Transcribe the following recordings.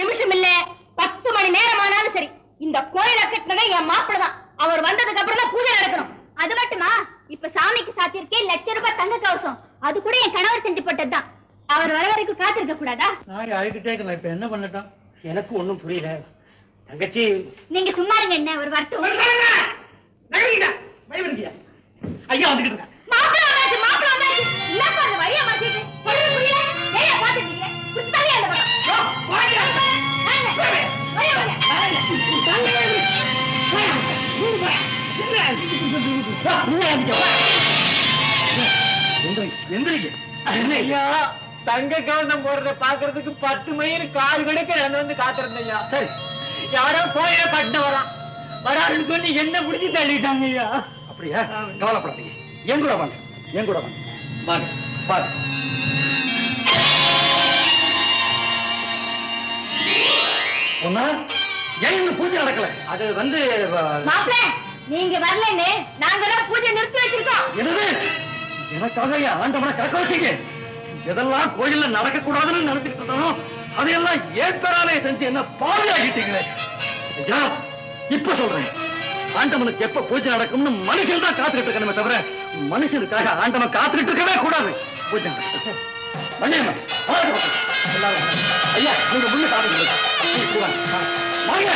நிமிஷம் இல்ல பத்து மணி நேரம் ஆனாலும் சரி இந்த கோயிலை கட்டினதே என் மாப்பிள்ள தான் அவர் வந்ததுக்கு அப்புறம் தான் பூஜை நடக்கணும். அது மட்டுமா? இப்ப சாமிக்கு சாத்தியிருக்கே லட்ச ரூபாய் தங்க கவசம். அது கூட என் கணவர் செஞ்சு போட்டதுதான். அவர் வர வரைக்கும் காத்திருக்க கூடாதா? நான் இப்ப என்ன பண்ணட்டும்? எனக்கு ஒண்ணும் புரியல. தங்கச்சி. நீங்க சும்மா இருங்க என்ன ஒரு வரட்டும் ஐயா வந்துக்கிட்டு மாப்பிள்ள மாப்பிள்ள என்னப்பா அந்த வழியை மாத்திட்டு? புரியல. ஏன் பாத்துட்டீங்க குத்தாலே அந்த பக்கம்? தங்க கவசம் போடுறத பாக்குறதுக்கு பத்து மணி கால் கணக்கு நான் வந்து காத்திருந்தேன் ஐயா சரி. யாரோ கோயில கட்ட வரான். வராருன்னு சொல்லி என்ன பிடிச்சி தள்ளிட்டாங்க ஐயா. அப்படியா? கவலைப்படாதீங்க. என் கூட வாங்க. என் கூட வாங்க. வாங்க. வாங்க. பொண்ணா ஏன் இந்த பூஜை நடக்கல? அது வந்து மாப்பிள்ள நீங்க வரலன்னு நாங்க தான் பூஜை நிறுத்தி வச்சிருக்கோம். என்னது? எனக்காக என் ஆண்டவனை கறக்க வச்சீங்க? எதெல்லாம் கோயில்ல நடக்க கூடாதுன்னு நினைச்சிட்டு இருந்தோம் அதையெல்லாம் ஏற்பெறாலே செஞ்சு என்ன பாவியாகிட்டீங்களே ஐயா இப்ப சொல்றேன். ஆண்டவனுக்கு எப்ப பூஜை நடக்கும்னு மனுஷன் தான் காத்துக்கிட்டு இருக்கணுமே தவிர மனுஷனுக்காக ஆண்டவன் காத்துக்கிட்டு இருக்கவே கூடாது. பூஜை நடக்கட்டும். வள்ளியம்மா, எல்லாரும் ஐயா நீங்க முன்ன சாப்பிடுங்க வாங்க.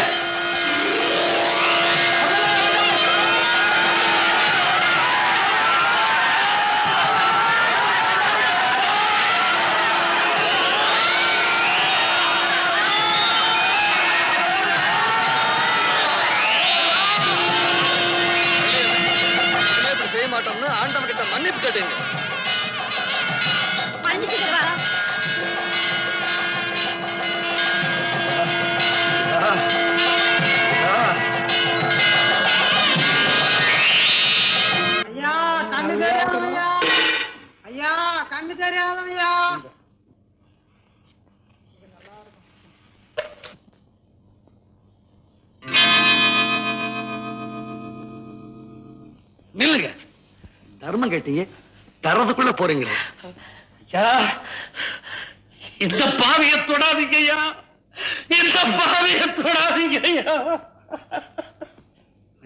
ஆண்டவன் கிட்ட மன்னிப்பு கேட்டீங்க. தர்மம் கேட்டீங்க. தரதுக்குள்ள போறீங்களே. ஐயா இந்த பாவிய தொடாதீங்க ஐயா இந்த பாவிய தொடாதீங்க ஐயா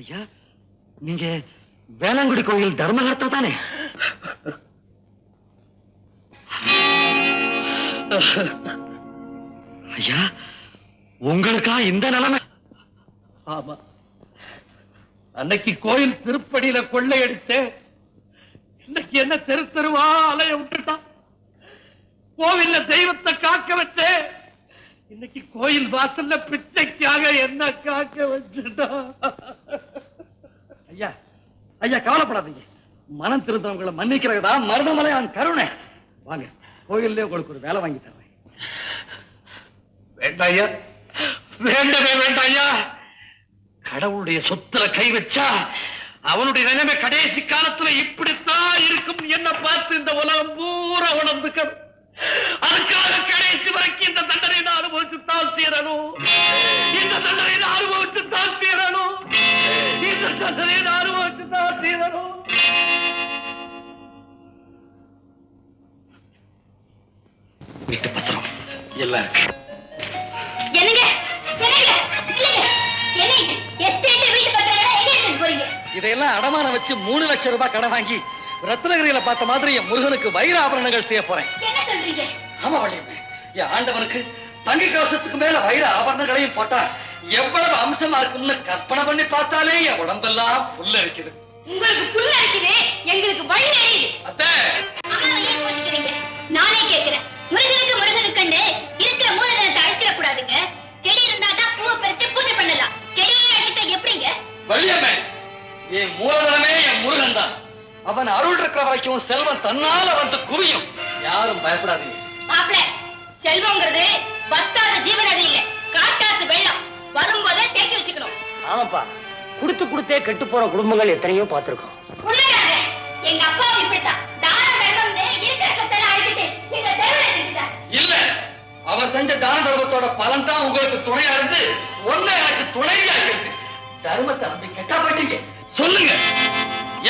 ஐயா நீங்க வேளாங்குடி கோயில் தர்மகர்த்தா தானே? ஐயா உங்களுக்கா இந்த நிலைமை? ஆமா. அன்னைக்கு கோயில் திருப்படியில கொள்ளையடிச்சேன். இன்னைக்கு என்ன தெரு தெருவா அலைய விட்டுட்டான்? கோவில்ல தெய்வத்தை காக்க வச்சே. இன்னைக்கு கோயில் வாசல்ல பிச்சைக்காக என்ன காக்க வச்சுட்டான் ஐயா ஐயா கவலைப்படாதீங்க. மனம் திருந்தவங்களை மன்னிக்கிறதா மருதமலையான் கருணை. வாங்க கோயில்ல உங்களுக்கு ஒரு வேலை வாங்கி தரேன். வேண்டாம் ஐயா. வேண்டவே வேண்டாம் ஐயா. கடவுளுடைய சொத்துல கை வச்சா அவனுடைய நிலைமை கடைசி காலத்துல இப்படித்தான் இருக்கும் என்ன பார்த்து இந்த உலகம் பூரா உணர்ந்துக்கணும் அதுக்காக கடைசி வரைக்கும் இந்த தண்டனை நான் அனுபவிச்சு தான் தீரணும். இந்த தண்டனை நான் அனுபவிச்சு தான் தீரணும். இந்த தண்டனை நான் அனுபவிச்சு தான் தீரணும். வீட்டு பத்திரம் எல்லாம் இருக்கு. என்னங்க? இதையெல்லாம் அடமானம் வச்சு மூணு லட்சம் ரூபாய் கடன் வாங்கி ரத்னகிரியில பார்த்த மாதிரி என் முருகனுக்கு வைர ஆபரணங்கள் செய்ய போறேன் ஆமா வள்ளியம்மே என் ஆண்டவனுக்கு தங்க கவசத்துக்கு மேல வைர ஆபரணங்களையும் போட்டா எவ்வளவு அம்சமா இருக்கும்னு கற்பனை பண்ணி பார்த்தாலே என் உடம்பெல்லாம் புல்ல இருக்குது உங்களுக்கு புல் அடிக்குது எங்களுக்கு வழி எரியுது. அத்தை! நானே கேக்குறேன். முருகனுக்கு முருகனுக்குன்னு இருக்கிற மூலதனத்தை அழிச்சிட கூடாதுங்க. செடி இருந்தா தான் பூவை பறிச்சு பூஜை பண்ணலாம். செடியே அழிச்சிட்டா எப்படிங்க? வள்ளியம்மே என் மூலதனமே என் முருகன் தான். அவன் அருள் இருக்கிற வரைக்கும் செல்வம் தன்னால வந்து குவியும். யாரும் பயப்படாதீங்க. மாப்பிள செல்வங்கிறது வத்தாத ஜீவநதி இல்ல. காட்டாத்து வெள்ளம். வரும்போதே தேக்கி வச்சுக்கணும். ஆமாப்பா. கொடுத்து கொடுத்தே கெட்டு போற குடும்பங்கள் எத்தனையோ பார்த்திருக்கோம். எங்க அப்பாவும் இப்படித்தான். தான தர்மம்னு இருக்கிற சொத்தெல்லாம் அழிச்சிட்டு தெருவில் எடுத்துட்டார் இல்ல. அவர் செஞ்ச தான தர்மத்தோட பலன் தான் உங்களுக்கு துணையா இருந்து ஒண்ணு எனக்கு துணையா இருக்கு. தர்மத்தை நம்பி கெட்டா போயிட்டீங்க. சொல்லுங்க.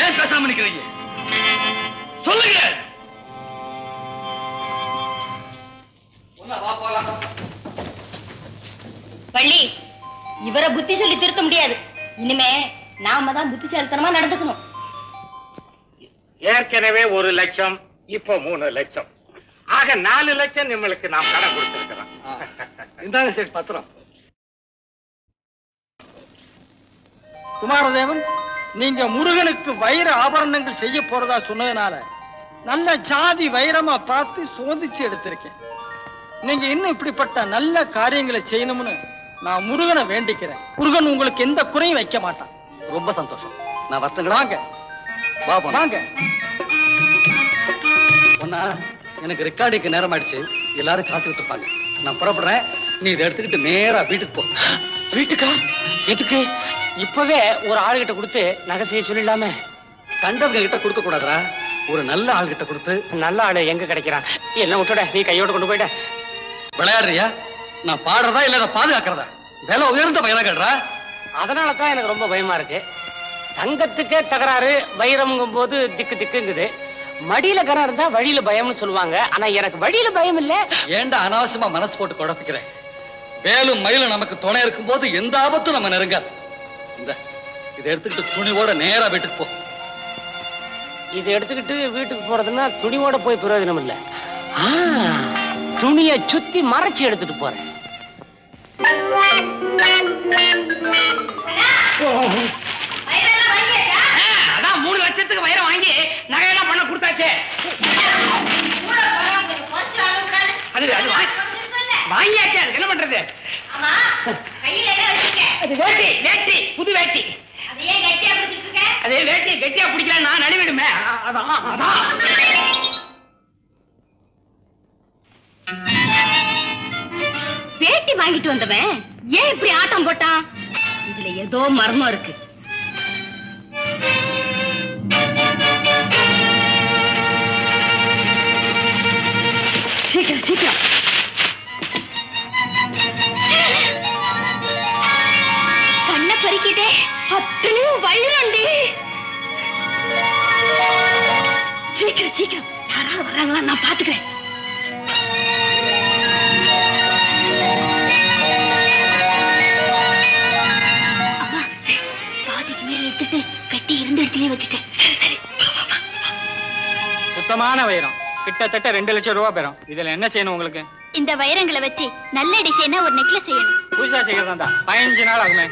ஏன் பேசாம நிக்கிறீங்க? சொல்லுங்க. ஒண்ணா வா போலாம். வள்ளி இவரை புத்தி சொல்லி திருத்த முடியாது. இனிமே நாம தான் புத்திசாலித்தனமா நடந்துக்கணும். ஏற்கனவே ஒரு லட்சம் இப்போ மூணு லட்சம். ஆக நாலு லட்சம் நம்மளுக்கு நாம் கடன் கொடுத்திருக்கிறோம். இந்தாங்க சரி பத்திரம். குமாரதேவன் நீங்க முருகனுக்கு வைர ஆபரணங்கள் செய்ய போறதா சொன்னதுனால நல்ல ஜாதி வைரமா பார்த்து சோதிச்சு எடுத்திருக்கேன். நீங்க இன்னும் இப்படிப்பட்ட நல்ல காரியங்களை செய்யணும்னு நான் முருகனை வேண்டிக்கிறேன். முருகன் உங்களுக்கு எந்த குறையும் வைக்க மாட்டான். ரொம்ப சந்தோஷம். நான் வரட்டுங்களா? வாங்க. பாபா வாங்க. ஒன்னா எனக்கு ரெக்கார்டிங்க்கு நேரம் ஆயிடுச்சு. எல்லாரும் காத்துக்கிட்டு இருப்பாங்க. நான் புறப்படுறேன். நீ இதை எடுத்துக்கிட்டு நேரா வீட்டுக்கு போ. வீட்டுக்கா? எதுக்கு? இப்பவே ஒரு ஆளுகிட்ட கொடுத்து நகை செய்ய சொல்லிடலாமே. கண்டவங்க கிட்ட கொடுக்க கூடாதுடா ஒரு நல்ல ஆள்கிட்ட கொடுத்து. நல்ல ஆளு எங்க கிடைக்கிறான்? என்ன விட்டுட நீ கையோட கொண்டு போயிட. விளையாடுறியா? நான் பாடுறதா இல்ல நான் பாதுகாக்கிறதா? விலை உயர்ந்த வைரங்கள்டா அதனால தான் எனக்கு ரொம்ப பயமா இருக்கு. தங்கத்துக்கே தகராறு வைரம்ங்கும் போது திக்கு திக்குங்குது. மடியில கரம் இருந்தா வழியில பயம்னு சொல்லுவாங்க. ஆனா எனக்கு வழியில பயம் இல்ல. ஏன்டா அனாவசியமா மனசு போட்டு குழப்பிக்கிறேன் வேலும் மயிலும் நமக்கு துணை இருக்கும்போது எந்த ஆபத்தும் நம்ம நெருங்காது. இந்த இதை எடுத்துக்கிட்டு துணிவோட நேரா வீட்டுக்கு போ. இதை எடுத்துக்கிட்டு வீட்டுக்கு போறதுன்னா துணியோட போய் பிரயோஜனம் இல்ல. ஆ, துணியை சுத்தி மறைச்சு எடுத்துட்டு போறேன். அதான் மூணு லட்சத்துக்கு வயிறை வாங்கி நகையெல்லாம் பண்ண கொடுத்தாச்சே. அது அது வாங்கி- வாங்கியாச்சு அதுக்கு என்ன பண்றது? அது வேட்டி வேட்டி புது வேட்டி. அதே வேட்டி கெட்டியா பிடிக்கல நான் நடுவிடுமே அ- அதான் அதான். வேட்டி வாங்கிட்டு வந்தவன் ஏன் இப்படி ஆட்டம் போட்டான்? இதுல ஏதோ மர்மம் இருக்கு. சீக்கிரம் சீக்கிரம். சீக்கிரம் சீக்கிரம். யாராவது வராங்களா நான் பாத்துக்கிறேன். அம்மா பாதிக்கு மேல எடுத்துட்டு கட்டி இருந்த இடத்துலயே வச்சுட்டேன். சுத்தமான வைரம். கிட்டத்தட்ட ரெண்டு லட்சம் ரூபாய் பெறும். இதுல என்ன செய்யணும் உங்களுக்கு? இந்த வைரங்களை வச்சு நல்ல டிசைனா ஒரு நெக்லஸ் செய்யணும். புதுசா செய்யறதா தான் பதினஞ்சு நாள் ஆகுமே.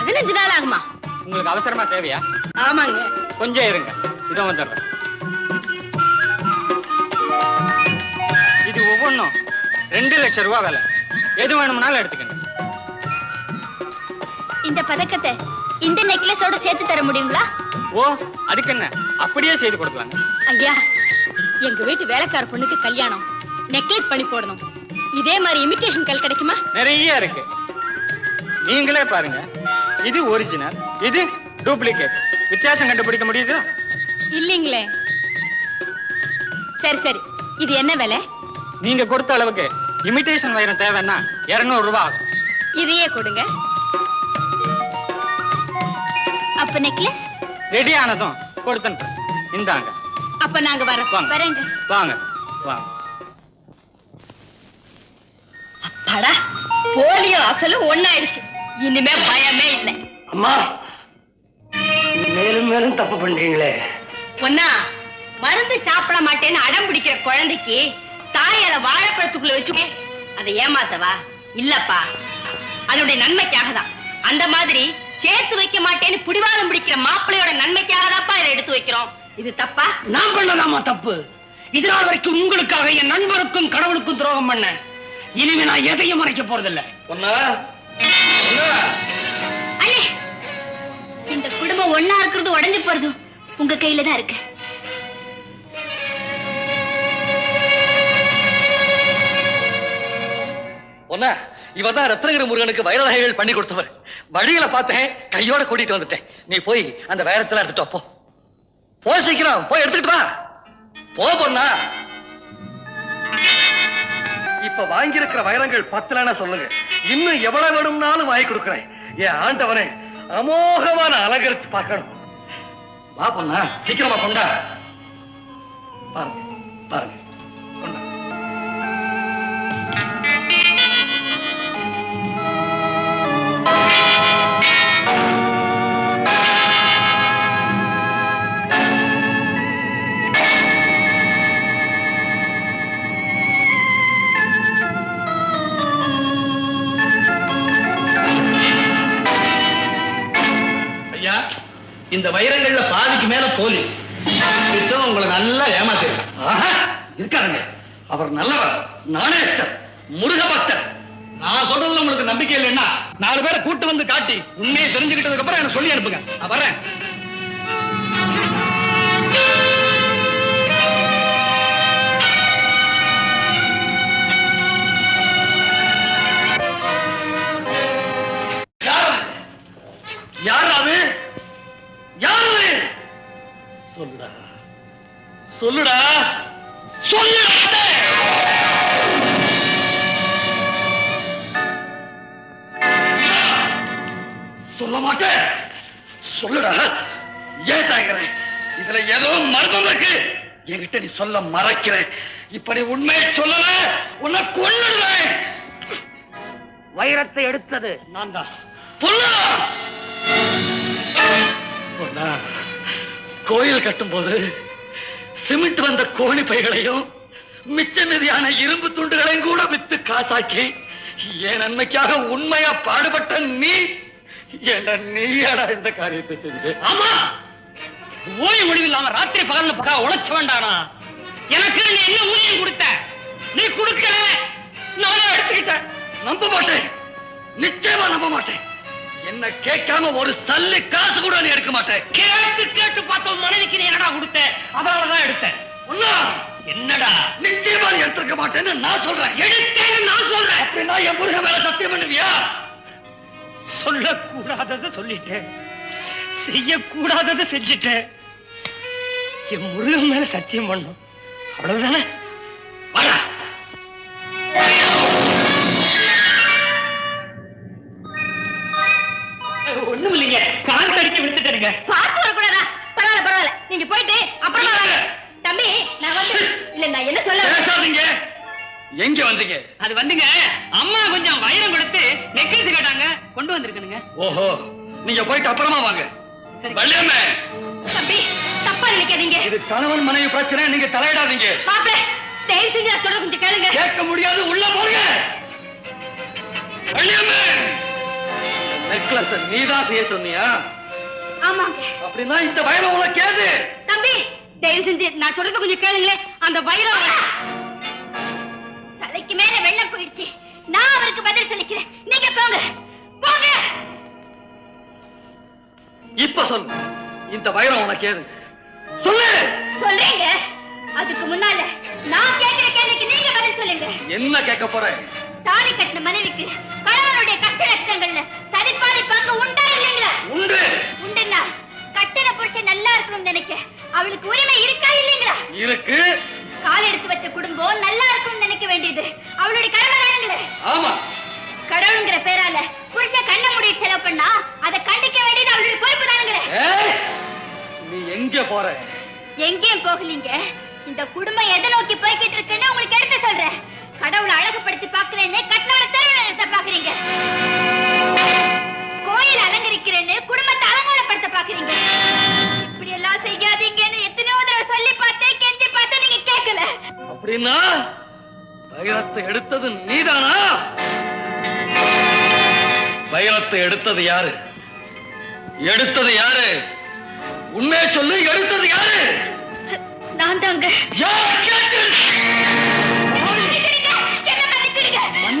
பதினஞ்சு நாள் ஆகுமா? உங்களுக்கு அவசரமா தேவையா? ஆமாங்க. கொஞ்சம் இருங்க. இதோ வந்துடுறேன். இது ஒவ்வொன்றும் ரெண்டு லட்சம் ரூபாய் விலை. எது வேணும்னாலும் எடுத்துக்கங்க. இந்த பதக்கத்தை இந்த நெக்லஸோட சேர்த்து தர முடியுங்களா? ஓ அதுக்கு என்ன அப்படியே செய்து கொடுக்கலாங்க. ஐயா எங்க வீட்டு வேலைக்கார பொண்ணுக்கு கல்யாணம். நெக்லஸ் பண்ணி போடணும். இதே மாதிரி இமிடேஷன் கல் கிடைக்குமா? நிறைய இருக்கு. நீங்களே பாருங்க. இது ஒரிஜினல் இது டூப்ளிகேட் வித்தியாசம் கண்டுபிடிக்க முடியுதா? இல்லீங்களே. சரி சரி. இது என்ன விலை? நீங்க கொடுத்த அளவுக்கு இமிடேஷன் வைரம் தேவைன்னா 200 ரூபாய் ஆகும். இதையே கொடுங்க. அப்ப நெக்லஸ் ரெடி ஆனதும் கொடுத்துட்டு இந்தாங்க. அப்ப நாங்க வாங்க. வரேங்க. வாங்க. வாங்க. அடா போலியோ அசலும் ஒண்ணாயிடுச்சு. இனிமே பயமே இல்லை. அம்மா மேலும் மேலும் தப்பு பண்றீங்களே பொன்னா மருந்து சாப்பிட மாட்டேன்னு அடம் பிடிக்கிற குழந்தைக்கு தாயால வாழைப்பழத்துக்குள்ள வச்சு அதை ஏமாத்தவா? இல்லப்பா. அதனுடைய நன்மைக்காக தான் அந்த மாதிரி சேர்த்து வைக்க மாட்டேன்னு பிடிவாதம் பிடிக்கிற மாப்பிள்ளையோட நன்மைக்காக தான்ப்பா இதை எடுத்து வைக்கிறோம். இது தப்பா? நான் பண்ணலாமா தப்பு. இது நாள் வரைக்கும் உங்களுக்காக என் நண்பருக்கும் கடவுளுக்கும் துரோகம் பண்ண. இனிமே நான் எதையும் மறைக்க போறதில்ல. ஒன்னா ஒன்னா இந்த குடும்பம் ஒண்ணா இருக்கிறது உடைஞ்சு போறது உங்க கையில தான் இருக்கு. ஒன்னா இவன் தான் ரத்னகிரி முருகனுக்கு வைர நகைகள் பண்ணி கொடுத்தவர். வழியில பார்த்தேன் கையோட கூட்டிட்டு வந்துட்டேன். நீ போய் அந்த வைரத்துல எடுத்துட்டு போ. போய் சீக்கிரம் போய் எடுத்துட்டு வா. போ பொண்ணா. இப்ப வாங்கியிருக்கிற வைரங்கள் பத்தலன்னா சொல்லுங்க. இன்னும் எவ்வளவு வேணும்னாலும் வாங்கி கொடுக்குறேன். என் ஆண்டவனே அமோகமான அலங்கரிச்சு பார்க்கணும். வா பொண்ணா. சீக்கிரமா கொண்டா. பாருங்க பாருங்க. இந்த வைரங்கள்ல பாதிக்கு மேல போலி. உங்களை நல்லா ஏமாத்திருக்கான். இருக்காருங்க. அவர் நல்லவர். நாணயஸ்டர் முருக பக்தர் நான் சொல்றதுல உங்களுக்கு நம்பிக்கை இல்லைன்னா நாலு பேரை கூட்டு வந்து காட்டி உண்மையை தெரிஞ்சுக்கிட்டதுக்கு அப்புறம் எனக்கு சொல்லி அனுப்புங்க. நான் வரேன். சொல்லுடா. சொல்லுடா சொல்ல மாட்டேன். சொல்லுடா. ஏன் தாங்கிறேன் இதுல ஏதோ மர்மம் இருக்கு. என்கிட்ட நீ சொல்ல மறைக்கிற இப்படி உண்மையை சொல்லல உன்னை கொன்னுடுவேன். வைரத்தை எடுத்தது. நான் தான். கோயில் கட்டும்போது சிமெண்ட் வந்த கோணி பைகளையும் மிச்ச மீதியான இரும்பு துண்டுகளையும் கூட வித்து காசாக்கி என் நன்மைக்காக உண்மையா பாடுபட்ட நீ? ஏண்டா நீயாடா இந்த காரியத்தை செஞ்சு? ஆமா. ஓய்வு முடிவு இல்லாம ராத்திரி பகல்ல பக்கா உழைச்ச வேண்டானா? எனக்கு நீ என்ன ஊதியம் கொடுத்த? நீ கொடுக்கல. நானே எடுத்துக்கிட்டேன். நம்ப மாட்டேன். நிச்சயமா நம்ப மாட்டேன். என்ன கேட்காம ஒரு சல்லி காசு கூட நீ எடுக்க மாட்டேன் கேட்டு கேட்டு பார்த்த உன் மனைவிக்கு நீ என்னடா கொடுத்த? அதனாலதான் எடுத்தேன். என்னடா? நிச்சயமா நீ எடுத்திருக்க மாட்டேன்னு நான் சொல்றேன். எடுத்தேன்னு நான் சொல்றேன். அப்படின்னா என் முருகன் மேல சத்தியம் பண்ணுவியா? சொல்லக்கூடாததை சொல்லிட்டேன். செய்யக்கூடாததை செஞ்சுட்டேன். என் முருகன் மேல சத்தியம் பண்ணும். அவ்வளவுதானே? வாடா ஒண்ணும் இல்லைங்க. கால் தடிக்க விழுந்துட்டேனுங்க. பார்த்து வரக்கூடாதா? பரவாயில்ல பரவாயில்ல. நீங்க போயிட்டு அப்புறமா வாங்க. தம்பி நான் வந்து இல்ல நான் என்ன சொல்ல பேசாதீங்க எங்க வந்தீங்க? அது வந்துங்க. அம்மா கொஞ்சம் வைரம் கொடுத்து நெக்லஸ் கேட்டாங்க. கொண்டு வந்திருக்கனுங்க ஓஹோ. நீங்க போயிட்டு அப்புறமா வாங்க. வள்ளியம்மே. தம்பி தப்பா நினைக்காதீங்க. இது கணவன் மனைவி பிரச்சனை நீங்க தலையிடாதீங்க. மாப்பிள்ள தயவு செஞ்சு நான் சொல்ற கொஞ்சம் கேளுங்க. கேட்க முடியாது உள்ள போங்க வள்ளியம்மே. நெக்லஸ் நீதான் செய்ய சொன்னியா? ஆமாங்க அப்படின்னா இந்த வயல உனக்கு ஏது தம்பி தயவு செஞ்சு நான் சொல்றது கொஞ்சம் கேளுங்களேன். அந்த வைரம் தலைக்கு மேல வெள்ளம் போயிடுச்சு. நான் அவருக்கு பதில் சொல்லிக்கிறேன். நீங்க போங்க. போங்க. இப்ப சொல்லு இந்த வைரம் உனக்கு ஏது சொல்லு. சொல்றீங்க. அதுக்கு முன்னால நான் கேட்கிற கேள்விக்கு நீங்க பதில் சொல்லுங்க. என்ன கேட்க போற? தாலி கட்டின மனைவிக்கு கணவனுடைய கஷ்ட நஷ்டங்கள்ல சரிபாதி பங்கு உண்டா இல்லைங்களா? உண்டு. உண்டுன்னா கட்டின புருஷன் நல்லா இருக்கணும்னு நினைக்க அவளுக்கு உரிமை இருக்கா இல்லைங்களா? இருக்கு. கால் எடுத்து வச்ச குடும்பம் நல்லா இருக்கணும்னு நினைக்க வேண்டியது அவளுடைய கடமை ஆமா. கடவுளுங்கிற பேரால புருஷன் கண்ண மூடி செலவு பண்ணா அதை கண்டிக்க வேண்டியது அவளுடைய பொறுப்பு தானுங்களே. நீ எங்க போற? எங்கேயும் போகலீங்க. இந்த குடும்பம் எதை நோக்கி போய்கிட்டு இருக்குன்னு உங்களுக்கு எடுத்து சொல்றேன். கடவுளை அழகுபடுத்தி பாக்குறேன்னு கட்டணவளை தெருவில் நிறுத்த பாக்குறீங்க கோயில் அலங்கரிக்கிறேன்னு குடும்பத்தை அலங்கோலப்படுத்த பாக்குறீங்க இப்படி எல்லாம் செய்யாதீங்கன்னு எத்தனையோ தடவை சொல்லி பார்த்தேன் கெஞ்சி பார்த்தேன் நீங்க கேட்கல. அப்படின்னா வைரத்தை எடுத்தது நீதானா? வைரத்தை எடுத்தது யாரு? எடுத்தது யாரு? உண்மையை சொல்லு எடுத்தது யாரு? நான் தாங்க.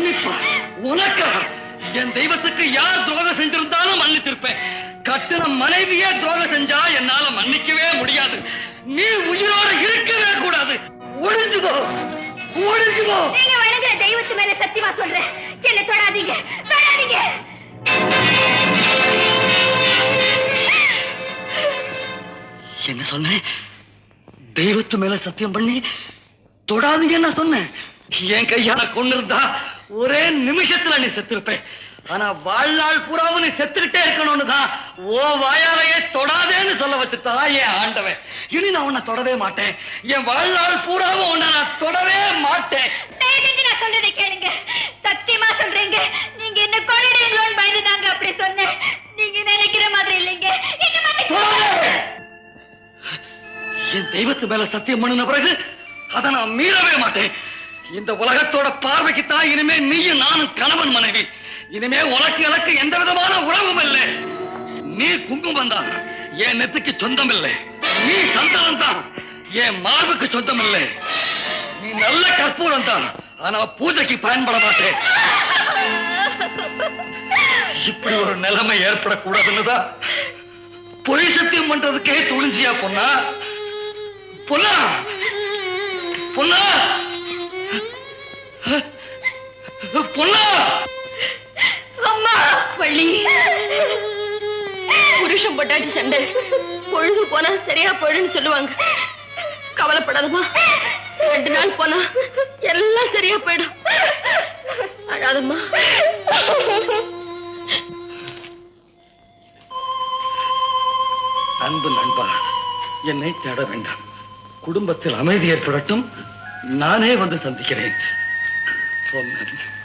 மன்னிப்பா. உனக்கா என் தெய்வத்துக்கு யார் துரோகம் செஞ்சிருந்தாலும் மன்னிச்சிருப்பேன் கட்டின மனைவியே துரோகம் செஞ்சா என்னால மன்னிக்கவே முடியாது. நீ உயிரோட இருக்கவே கூடாது. ஒழிஞ்சு போ. ஒழிஞ்சு போ. நீங்க வணங்குற தெய்வத்து மேல சத்தியமா சொல்றேன். என்ன தொடாதீங்க. தொடாதீங்க. என்ன சொன்னேன் தெய்வத்து மேல சத்தியம் பண்ணி தொடாதீங்கன்னு நான் சொன்னேன். என் கையால கொண்டு இருந்தா ஒரே நிமிஷத்துல நீ செத்திருப்பேன் ஆனா வாழ்நாள் பூராவும் நீ செத்துக்கிட்டே இருக்கணும்னு தான் ஓ வாயாலையே தொடாதேன்னு சொல்ல வச்சுட்டான் என் ஆண்டவன். இனி நான் உன்னை தொடவே மாட்டேன். என் வாழ்நாள் பூராவும் உன்னை நான் தொடவே மாட்டேன். நான் சொல்றதை கேளுங்க. சத்தியமா சொல்றீங்க? நீங்க என்ன கொள்ளிடுவீங்களோன்னு பயந்து தாங்க அப்படி சொன்னேன். நீங்க நினைக்கிற மாதிரி இல்லைங்க! என் தெய்வத்து மேல சத்தியம் பண்ணின பிறகு அதை நான் மீறவே மாட்டேன். இந்த உலகத்தோட பார்வைக்கு தான் இனிமே நீயும் நானும் கணவன் மனைவி. இனிமே உனக்கு எனக்கு எந்த விதமான உறவும் இல்லை. நீ குங்குமம் தான் என் நெத்துக்கு சொந்தம் இல்லை நீ சந்தனம் தான் என் மார்புக்கு சொந்தம் இல்லை நீ நல்ல கற்பூரம் தான் ஆனா பூஜைக்கு பயன்பட மாட்டேன். இப்படி ஒரு நிலைமை ஏற்படக்கூடாதுன்னுதான் பொய் சத்தியம் பண்றதுக்கே துணிஞ்சியா பொண்ணா? பொண்ணா? பொண்ணா? பொண்ணா! அம்மா! வள்ளி! புருஷன் பொட்டாட்டி சண்டை. பொழுது போனா சரியா போயிடுன்னு சொல்லுவாங்க. கவலைப்படாதம்மா. ரெண்டு நாள் போனா எல்லாம் சரியா போயிடும். அழாதம்மா. அன்பு நண்பா என்னை தேட வேண்டாம். குடும்பத்தில் அமைதி ஏற்படட்டும் நானே வந்து சந்திக்கிறேன். schon, ehrlich.